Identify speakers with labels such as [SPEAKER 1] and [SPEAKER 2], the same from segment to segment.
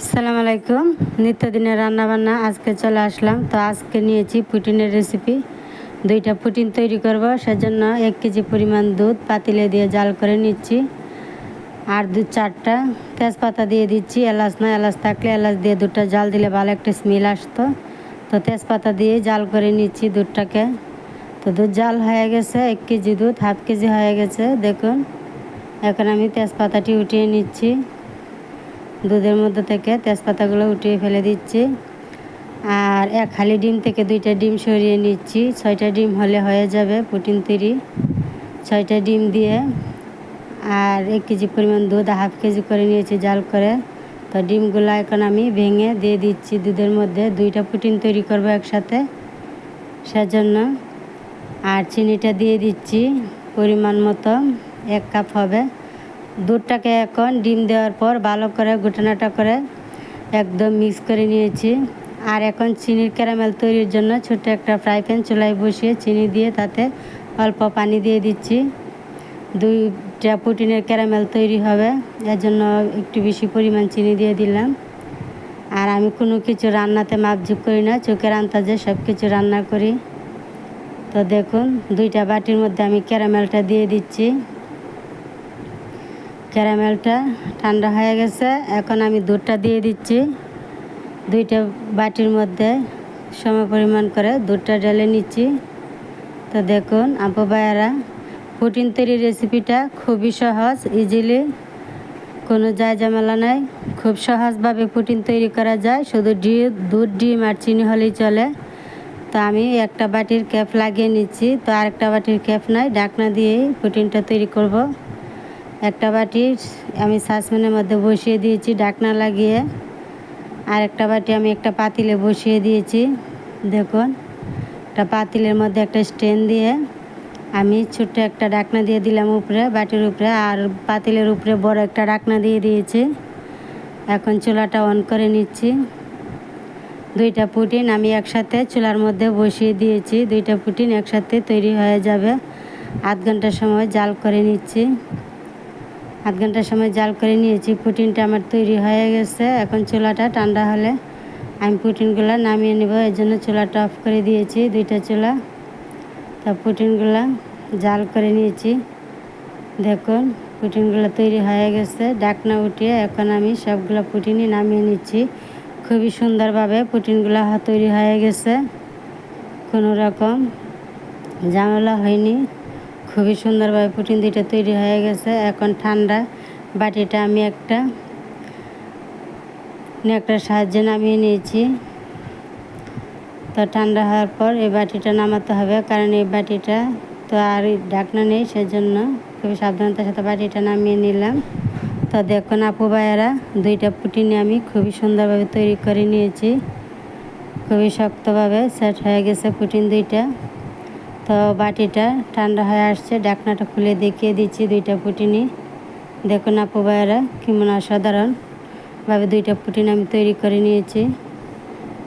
[SPEAKER 1] আসসালামু আলাইকুম। নিত্যদিনের রান্নাবান্না, আজকে চলে আসলাম। তো আজকে নিয়েছি পুটিনের রেসিপি দুইটা পুটিন তৈরি করব, সেজন্য এক কেজি পরিমাণ দুধ পাতিলে দিয়ে জাল করে নিচ্ছি। আর দু চারটা তেজপাতা দিয়ে দিচ্ছি। এলাচ না এলাচ থাকলে এলাচ দিয়ে দুধটা জাল দিলে ভালো একটা স্মেল আসতো। তো তেজপাতা দিয়ে জাল করে নিচ্ছি দুধটাকে। তো দুধ জাল হয়ে গেছে, এক কেজি দুধ, হাফ কেজি হয়ে গেছে। দেখুন, এখন আমি তেজপাতাটি উঠিয়ে নিচ্ছি। দুধের মধ্যে থেকে তেজপাতাগুলো উঠিয়ে ফেলে দিচ্ছি। আর এক খালি ডিম থেকে দুইটা ডিম সরিয়ে নিচ্ছি। ছয়টা ডিম হলে হয়ে যাবে প্রোটিন তৈরি। ছয়টা ডিম দিয়ে আর এক কেজি পরিমাণ দুধ, হাফ কেজি করে নিয়েছি জাল করে। তো ডিমগুলো এখন আমি ভেঙে দিয়ে দিচ্ছি দুধের মধ্যে। দুইটা প্রোটিন তৈরি করব একসাথে সেজন্য। আর চিনিটা দিয়ে দিচ্ছি পরিমাণ মতো, এক কাপ হবে। দুধটাকে এখন ডিম দেওয়ার পর ভালো করে ঘুটানাটা করে একদম মিক্স করে নিয়েছি। আর এখন চিনির ক্যারামেল তৈরির জন্য ছোট্ট একটা ফ্রাই প্যান চুলায় বসিয়ে চিনি দিয়ে তাতে অল্প পানি দিয়ে দিচ্ছি। দুইটা প্রোটিনের ক্যারামেল তৈরি হবে, এর জন্য একটু বেশি পরিমাণ চিনি দিয়ে দিলাম। আর আমি কোনো কিছু রান্নাতে মাপঝুপ করি না, চোখের আন্তাজে সব কিছু রান্না করি। তো দেখুন, দুইটা বাটির মধ্যে আমি ক্যারামেলটা দিয়ে দিচ্ছি। ক্যারামেলটা ঠান্ডা হয়ে গেছে। এখন আমি দুধটা দিয়ে দিচ্ছি। দুইটা বাটির মধ্যে সম পরিমাণ করে দুধটা ঢেলে নিচ্ছি। তো দেখুন, আপু ভাইয়ারা প্রোটিন তৈরি রেসিপিটা খুবই সহজ ইজিলি কোনো যায় ঝামেলা নাই। খুব সহজভাবে প্রোটিন তৈরি করা যায়। শুধু ডিম দুধ, ডিম আর চিনি হলেই চলে। তো আমি একটা বাটির ক্যাপ লাগিয়ে নিচ্ছি। তো আরেকটা বাটির ক্যাপ নাই, ঢাকনা দিয়েই প্রোটিনটা তৈরি করব। একটা বাটি আমি সাসপ্যানের মধ্যে বসিয়ে দিয়েছি, ডাকনা লাগিয়ে। আর একটা বাটি আমি একটা পাতিলে বসিয়ে দিয়েছি, দেখুন। একটা পাতিলের মধ্যে একটা স্ট্যান্ড দিয়ে আমি ছোট্ট একটা ডাকনা দিয়ে দিলাম উপরে, বাটির উপরে, আর পাতিলের উপরে বড় একটা ডাকনা দিয়ে দিয়েছি। এখন চুলাটা অন করে নিচ্ছি। দুইটা পুটিন আমি একসাথে চুলার মধ্যে বসিয়ে দিয়েছি, দুইটা পুটিন একসাথে তৈরি হয়ে যাবে। আধ ঘণ্টার সময় জাল করে নিচ্ছি। আধ ঘণ্টার সময় জাল করে নিয়েছি। পুটিনটা আমার তৈরি হয়ে গেছে। এখন চুলাটা ঠান্ডা হলে আমি পুটিনগুলো নামিয়ে নেব। এর জন্য চুলাটা অফ করে দিয়েছি দুইটা চুলা। তা পুটিনগুলো জাল করে নিয়েছি। দেখুন, পুটিনগুলো তৈরি হয়ে গেছে। ডাকনা উঠিয়ে এখন আমি সবগুলো পুটিনই নামিয়ে নিচ্ছি। খুবই সুন্দরভাবে পুটিনগুলো তৈরি হয়ে গেছে। কোনো রকম ঝামেলা হয়নি। খুবই সুন্দরভাবে পুটিন দুইটা তৈরি হয়ে গেছে। এখন ঠান্ডা বাটিটা আমি একটা একটা সাহায্যে নামিয়ে নিয়েছি। তো ঠান্ডা হওয়ার পর এই বাটিটা নামাতে হবে, কারণ এই বাটিটা তো আর ঢাকনা নেই, সেজন্য খুবই সাবধানতার সাথে বাটিটা নামিয়ে নিলাম। তো দেখুন আপু ভাইয়েরা, দুইটা পুটিনে আমি খুবই সুন্দরভাবে তৈরি করে নিয়েছি। খুবই শক্তভাবে সেট হয়ে গেছে পুটিন দুইটা। তো বাটিটা ঠান্ডা হয়ে আসছে ডাকনাটা খুলে দেখিয়ে দিচ্ছি দুইটা পুটিনি। দেখুন আপু ভাইয়েরা, কেমন অসাধারণভাবে দুইটা পুটিন আমি তৈরি করে নিয়েছি।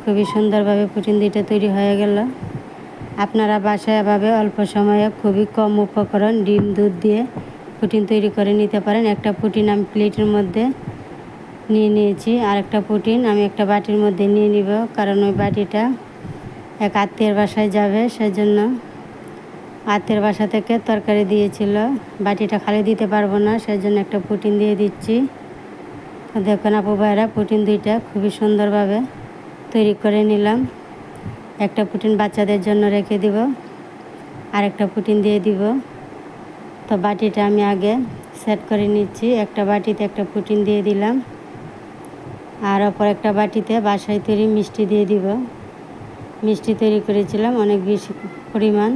[SPEAKER 1] খুবই সুন্দরভাবে পুটিন দুইটা তৈরি হয়ে গেল। আপনারা বাসায় এভাবে অল্প সময়ে খুবই কম উপকরণ, ডিম, দুধ দিয়ে পুটিন তৈরি করে নিতে পারেন। একটা পুটিন আমি প্লেটের মধ্যে নিয়ে নিয়েছি আর একটা পুটিন আমি একটা বাটির মধ্যে নিয়ে নিব, কারণ ওই বাটিটা এক আত্মীয়ের বাসায় যাবে, সেজন্য আত্মীয়ের বাসা থেকে তরকারি দিয়েছিল। বাটিটা খালি দিতে পারব না, সেজন্য একটা পুটিন দিয়ে দিচ্ছি। দেখুন আপু ভাইরা, পুটিন দুইটা খুবই সুন্দরভাবে তৈরি করে নিলাম। একটা পুটিন বাচ্চাদের জন্য রেখে দিব আর একটা পুটিন দিয়ে দিব। তো বাটিটা আমি আগে সেট করে নিচ্ছি। একটা বাটিতে একটা পুটিন দিয়ে দিলাম, আর অপর একটা বাটিতে বাসায় তৈরি মিষ্টি দিয়ে দিব। মিষ্টি তৈরি করেছিলাম, অনেক বেশি পরিমাণ।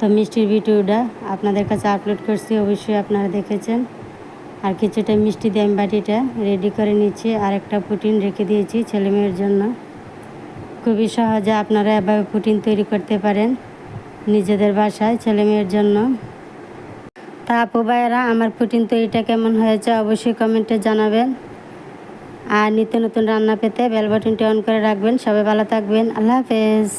[SPEAKER 1] তো মিষ্টির ভিডিওটা আপনাদের কাছে আপলোড করছি, অবশ্যই আপনারা দেখেছেন। আর কিছুটা মিষ্টি দিয়ে আমি বাটিটা রেডি করে নিচ্ছি। আর একটা পুটিন রেখে দিয়েছি ছেলে মেয়ের জন্য। খুবই সহজে আপনারা এভাবে পুটিন তৈরি করতে পারেন নিজেদের বাসায় ছেলে মেয়ের জন্য। তা আপু ভাইয়েরা, আমার পুটিন তৈরিটা কেমন হয়েছে অবশ্যই কমেন্টে জানাবেন। আর নিত্য নতুন রান্না পেতে বেল বাটনটি অন করে রাখবেন। সবাই ভালো থাকবেন। আল্লাহ হাফেজ।